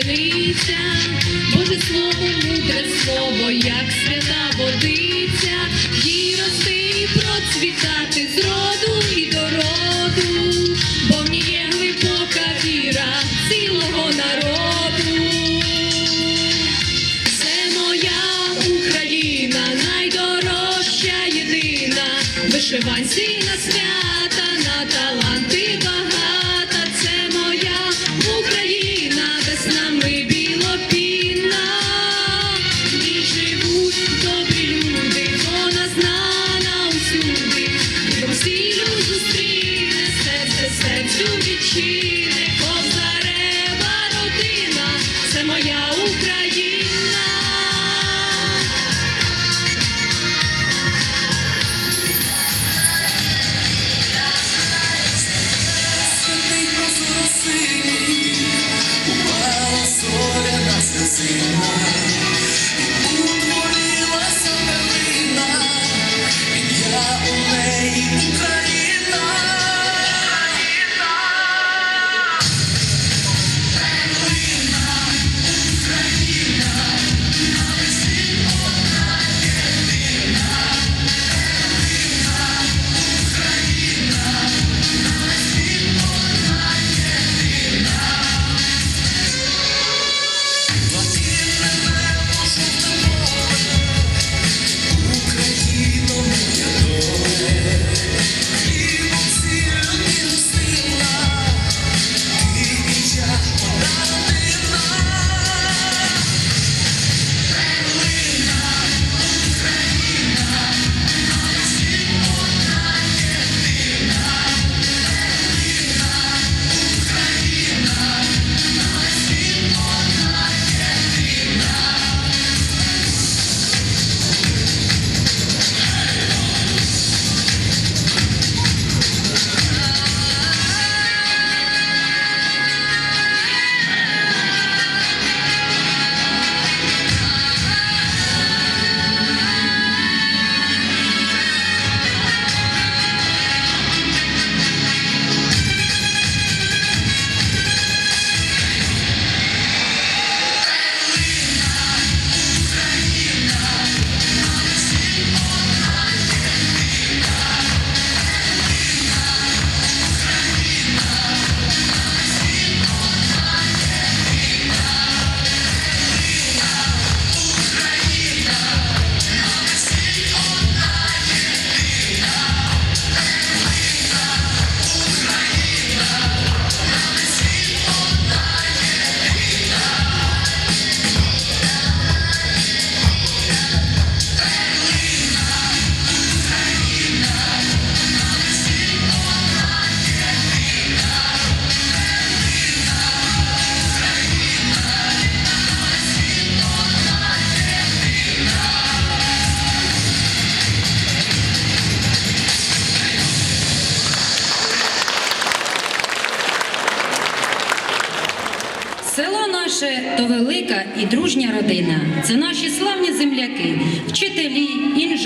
пшениця, Боже слово, мудре слово, як свята водиця, їй рости і процвітати зроду.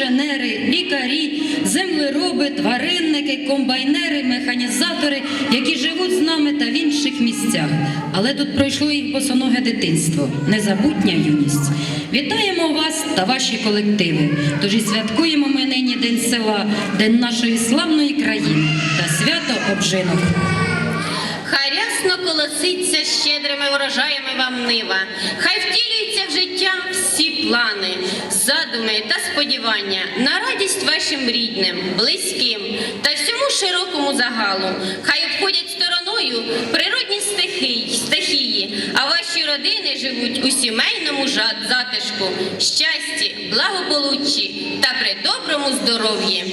інженери, лікарі, землероби, тваринники, комбайнери, механізатори, які живуть з нами та в інших місцях. Але тут пройшло їх босоноге дитинство, незабутня юність. Вітаємо вас та ваші колективи. Тож і святкуємо ми нині день села, день нашої славної країни та свято обжинок. Хай рясно колоситься щедрими урожаями вам нива, хай втілюється в життя всі плани, задуми та сподівання на радість вашим рідним, близьким та всьому широкому загалу. Хай обходять стороною природні стихії, стихії, а ваші родини живуть у сімейному затишку, щасті, благополуччі та при доброму здоров'ї.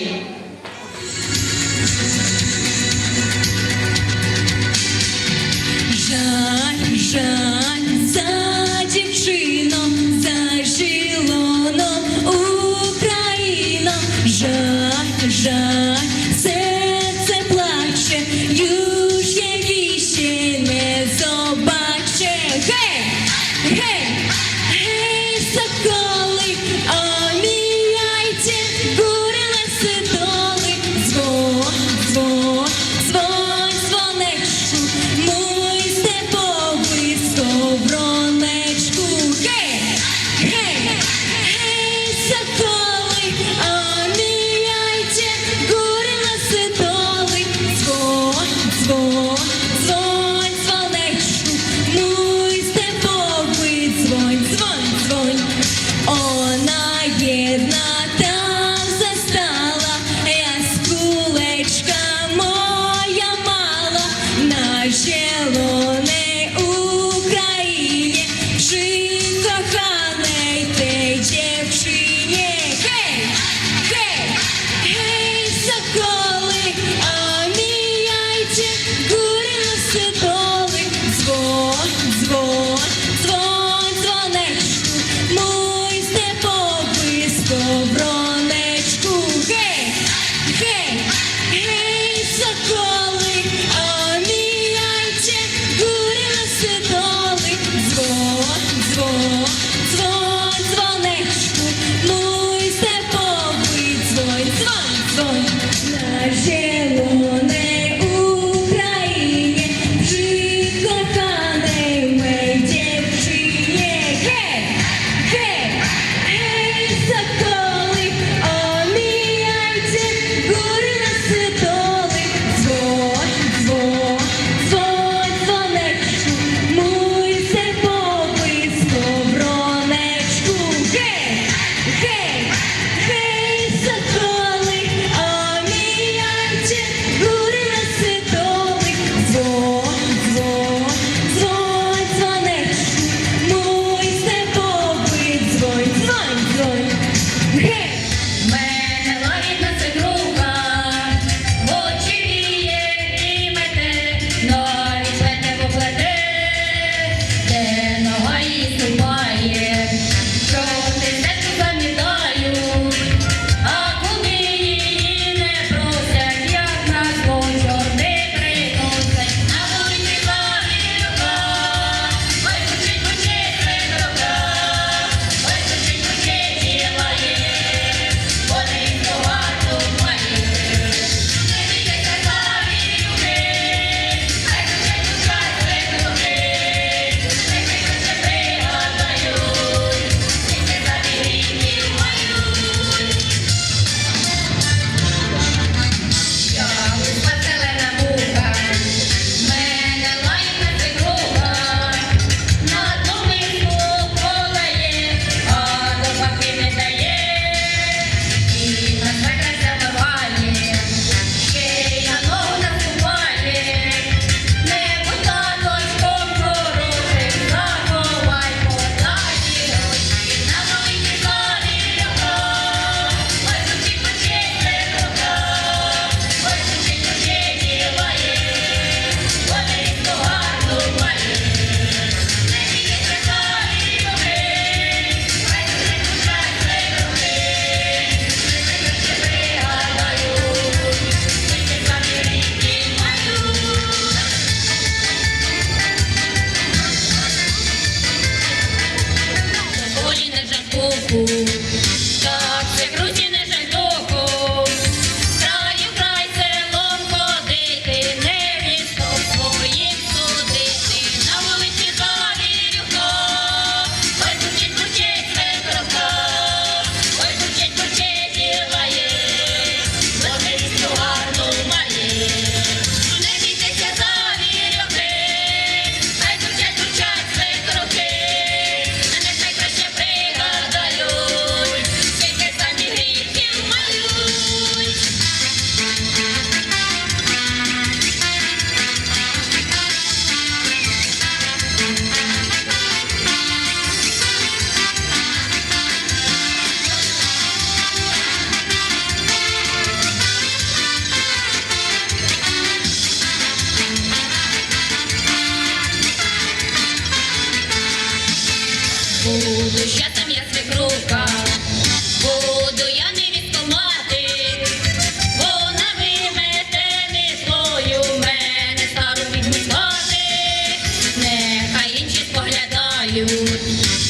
You.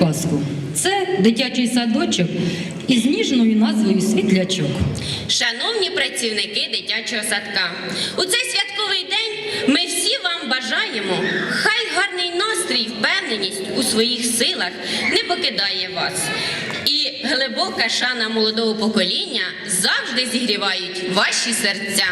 казку. Це дитячий садочок із ніжною назвою Світлячок. Шановні працівники дитячого садка, у цей святковий день ми всі вам бажаємо. Хай гарний настрій, впевненість у своїх силах не покидає вас. І глибока шана молодого покоління завжди зігрівають ваші серця.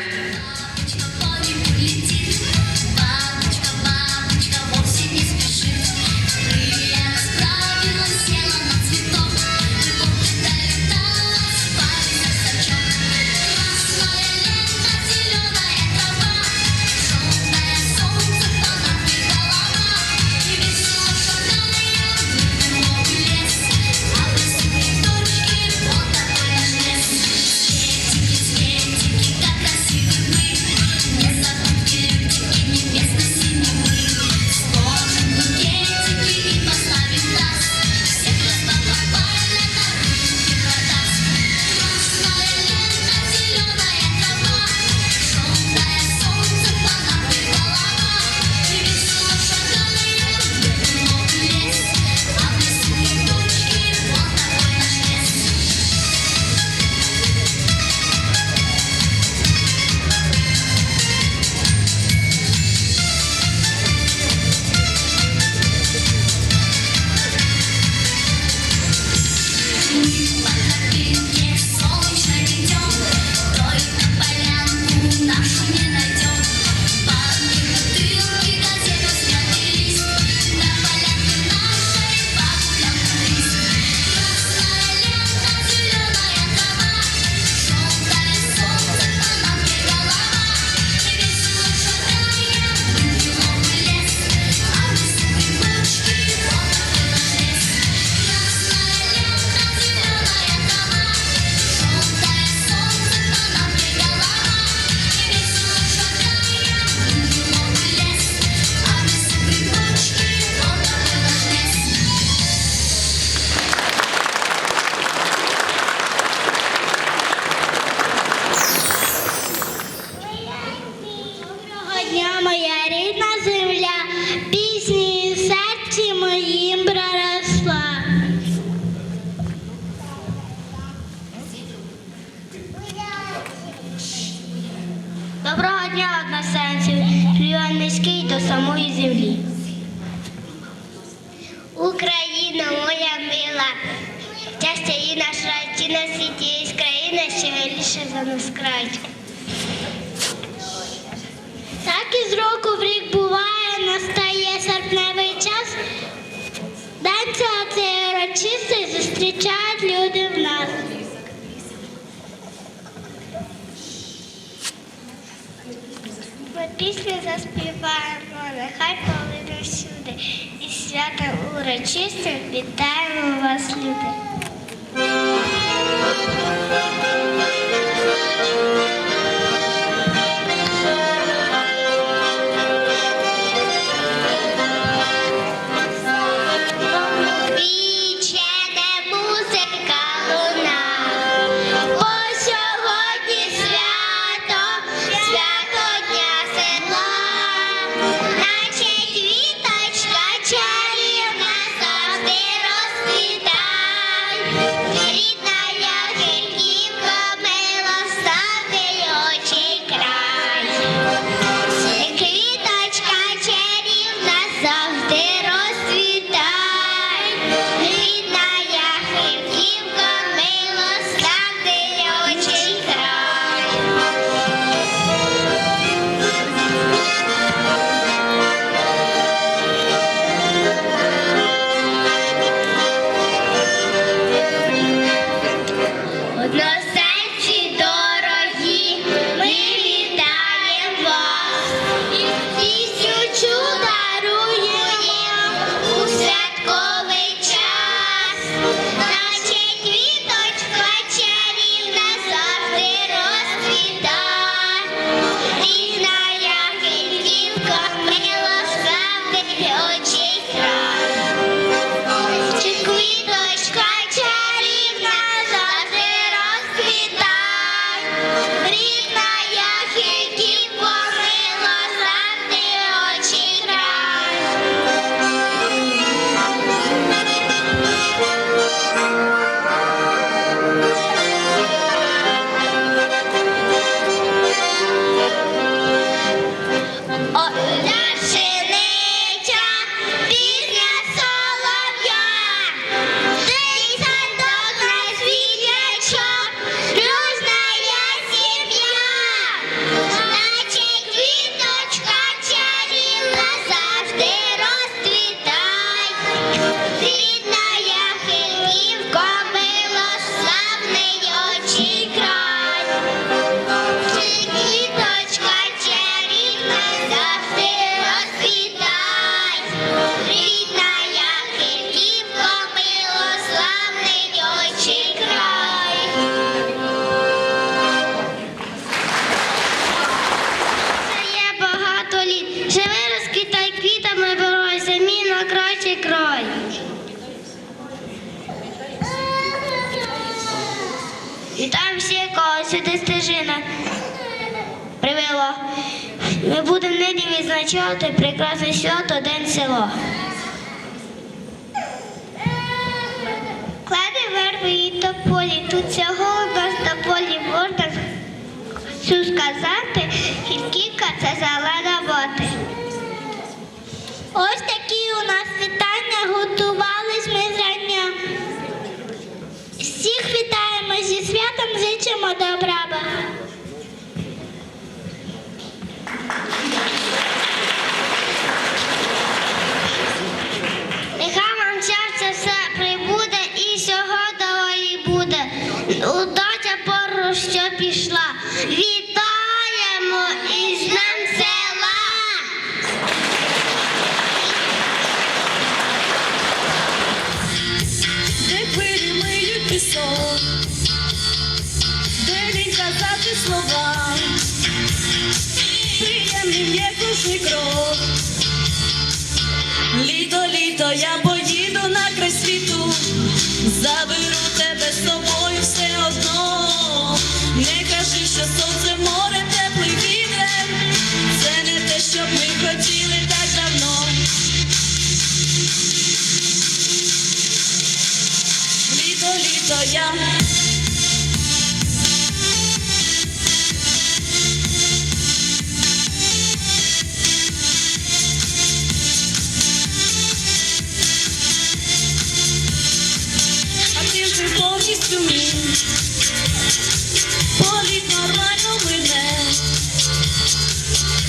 жовтневий час. День цього цей урочистий зустрічають люди в нас. Ми пісню заспіваємо, нехай повинно всюди. І святом урочистим вітаємо вас, люди. на кращий край. там всі кого сюди стежина привела. Ми будемо нині відзначати прекрасне свято День село. Клади верби і тополі, тут цього нас на полі можна всю сказати, і кілька це зелена боти. Ось такі у нас вітання, готувались ми зрання. Всіх вітаємо зі святом, зичимо добра. то я. Повністю мій, політ нормально мине,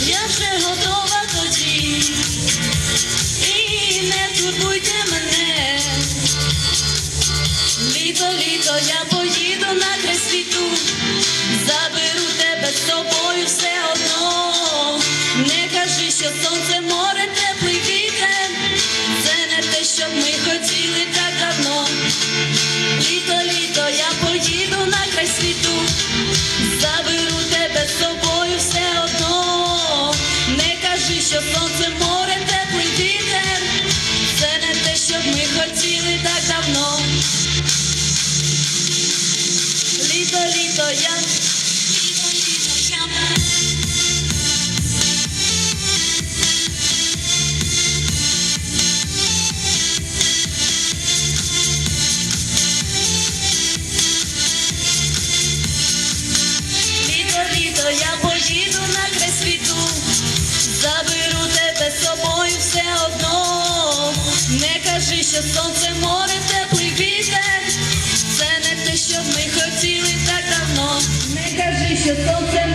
я вже готова тоді, і не турбуйте мене. soy amor. You're so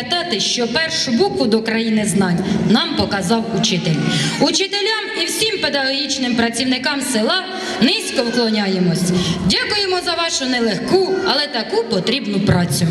пам'ятати, що першу букву до країни знань нам показав учитель. Учителям і всім педагогічним працівникам села низько вклоняємось. Дякуємо за вашу нелегку, але таку потрібну працю.